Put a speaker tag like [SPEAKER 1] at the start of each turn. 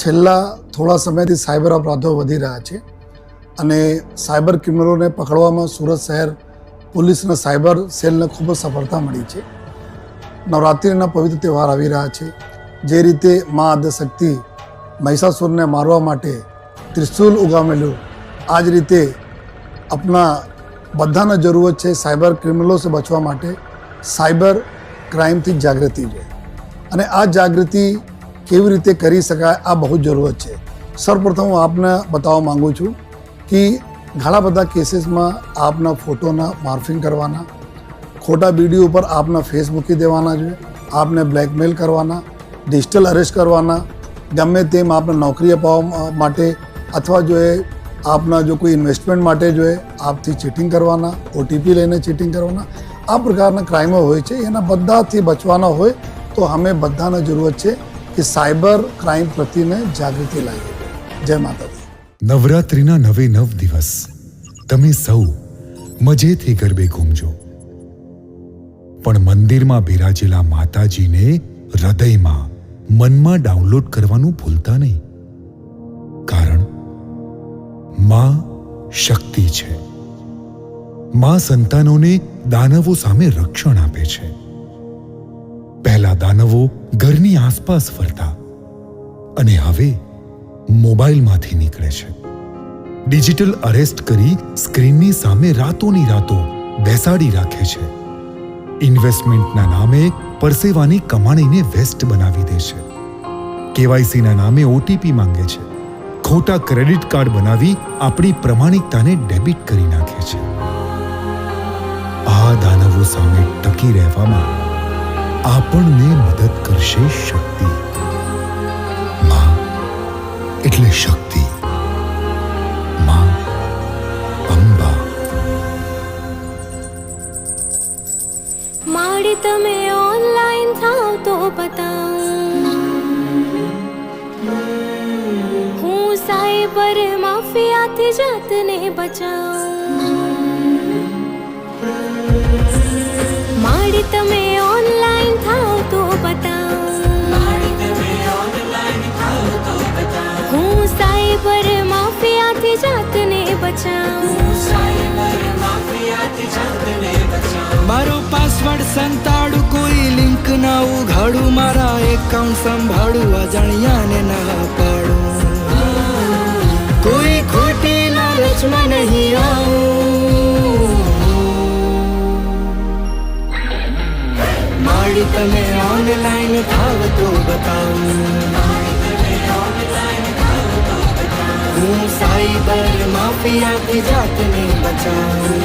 [SPEAKER 1] છેલ્લા થોડા સમયથી સાયબર અપરાધો વધી રહ્યા છે અને સાયબર ક્રિમિનલોને પકડવામાં સુરત શહેર પોલીસના સાયબર સેલને ખૂબ જ સફળતા મળી છે. નવરાત્રિના પવિત્ર તહેવાર આવી રહ્યા છે. જે રીતે મા આદ્યશક્તિ મહિષાસુરને મારવા માટે ત્રિશુલ ઉગામેલું, આ જ રીતે આપણા બધાને જરૂરત છે સાયબર ક્રિમિનલોથી બચવા માટે સાયબર ક્રાઇમથી જાગૃતિ છે અને આ જાગૃતિ કેવી રીતે કરી શકાય આ બહુ જરૂરત છે. સૌપ્રથમ હું આપને બતાવવા માગું છું કે ઘણા બધા કેસીસમાં આપના ફોટોના માર્ફિંગ કરવાના, ખોટા વીડિયો ઉપર આપના ફેસ મૂકી દેવાના છે, આપને બ્લેકમેલ કરવાના, ડિજિટલ અરેસ્ટ કરવાના, ગમે તેમ આપને નોકરી અપાવવા માટે અથવા જો એ આપના જો કોઈ ઇન્વેસ્ટમેન્ટ માટે જો એ આપથી ચીટિંગ કરવાના ઓટીપી લઈને ચીટિંગ કરવાના, આ પ્રકારના ક્રાઇમો હોય છે. એના બધાથી બચવાના હોય તો અમે બધાને જરૂરત છે કે સાયબર ક્રાઇમ પ્રત્યેને જાગૃતિ લાવીએ જય માતાજી.
[SPEAKER 2] નવરાત્રિના નવે નવ દિવસ. તમે સૌ મજેથી ગરબે ઘૂમજો. પણ મંદિરમાં બિરાજેલા માતાજીને હૃદયમાં, મનમાં ડાઉનલોડ કરવાનું ભૂલતા નહીં. કારણ, માં શક્તિ છે. માં સંતાનોને દાનવો સામે રક્ષણ આપે છે. પહેલા દાનવો ઘરની આસપાસ ફરતા અને હવે મોબાઈલમાંથી નીકળે છે. ડિજિટલ અરેસ્ટ કરી સ્ક્રીનની સામે રાતોની રાતો બેસાડી રાખે છે. ઇન્વેસ્ટમેન્ટના નામે પરસેવાની કમાણીને વેસ્ટ બનાવી દે છે. કેવાયસીના નામે ઓટીપી માંગે છે. ખોટા ક્રેડિટ કાર્ડ બનાવી આપણી પ્રમાણિકતાને ડેબિટ કરી નાખે છે. આ દાનવો સામે ટકી રહેવામાં આપણને મદદ કરશે શક્તિ. માં, એટલે શક્તિ. માં, અંબા.
[SPEAKER 3] માડી તમે ઓનલાઈન થાવ તો બતાવું હું સાયબર માફિયાથી જાતને બચાવ. માડી તમે
[SPEAKER 4] સંતાડું કોઈ લિંક ના ઉઘાડું મારા એકાઉન્ટ સંભાળું અજાણ્યાને ના પાડું કોઈ ખોટી લાલચમાં નહીં આવું મારી તમે ઓનલાઈન થાવ તો બતાવું હું સાયબર માફિયાથી જાતને બચાવું